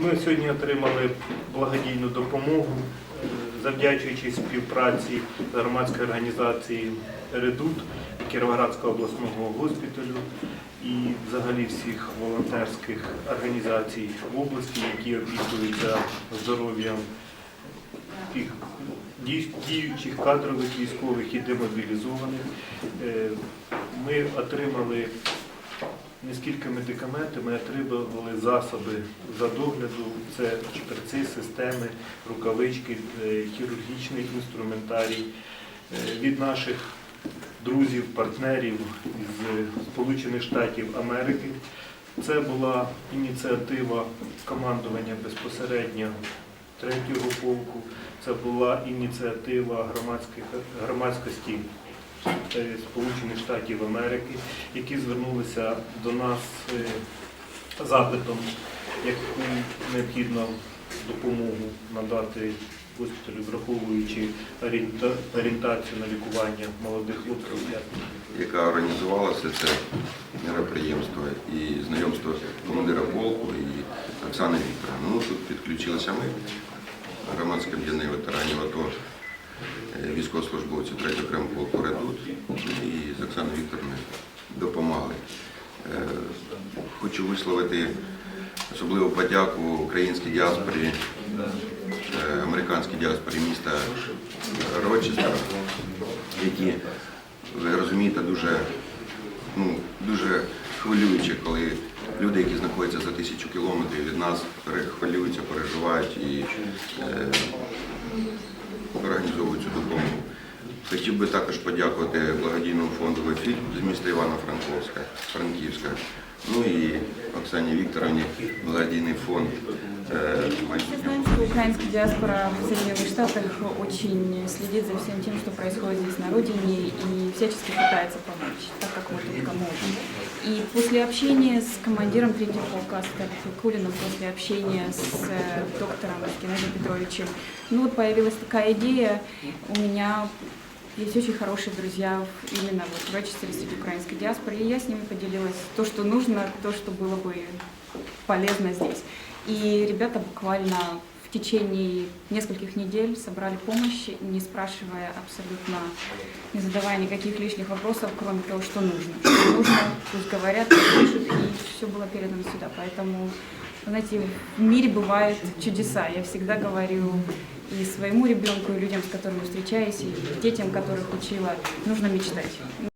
Ми сьогодні отримали благодійну допомогу, е, завдячуючи співпраці з громадською організацією Редут Кіровоградського обласного госпіталю і взагалі всіх волонтерських організацій в області, які опікуються здоров'ям тих діючих кадрових військових і демобілізованих. Е, Ми отримали не скільки медикаменти, ми отримали засоби за догляду, це шприци, системи, рукавички, е, хірургічний інструментарій Е, від наших друзів, партнерів із Сполучених Штатів Америки. Це була ініціатива командування безпосередньо третього полку. Це була ініціатива громадськості е, Сполучених Штатів Америки, які звернулися до нас е, запитом, яку необхідно допомогу надати госпіталю, враховуючи орієнтацію на лікування молодих хлопців. яка організувала все це мероприємство і знайомство командира полку і Оксани Вікторовни. Ну, тут підключилися ми, громадське об'єднання ветеранів АТО, е, військовослужбовці 3 окремого полку «Редут» і з Оксаною Вікторовною допомагали. Е, Хочу висловити особливу подяку українській діаспорі, е, американській діаспорі міста Рочестера, які ви розумієте, дуже, ну, дуже хвилююче, коли люди, які знаходяться за тисячу кілометрів від нас, хвилюються, переживають і е, Хотів би також подякувати благодійному фонду «Вефіль» з міста Івано-Франковська, Франківська, ну і Оксані Вікторовні, благодійний фонд е, Мы майбутнього. знаем, что украинская диаспора в Соединенных Штатах очень следит за всем тем, что происходит здесь на родине и всячески пытается помочь, так как мы только можем. И после общения с командиром третьего полка Старлифа Кулиным, после общения с э, доктором Геннадием Петровичем, ну вот появилась такая идея, у меня есть очень хорошие друзья именно вот в Рочестере среди украинской диаспоры, и я с ними поделилась то, что нужно, то, что было бы полезно здесь. И ребята буквально в течение нескольких недель собрали помощь, не спрашивая абсолютно, не задавая никаких лишних вопросов, кроме того, что нужно. Что нужно, пусть говорят, пишут, и все было передано сюда. Поэтому, знаете, в мире бывают чудеса. Я всегда говорю и своему ребенку, и людям, с которыми встречаюсь, и детям, которых учила, нужно мечтать.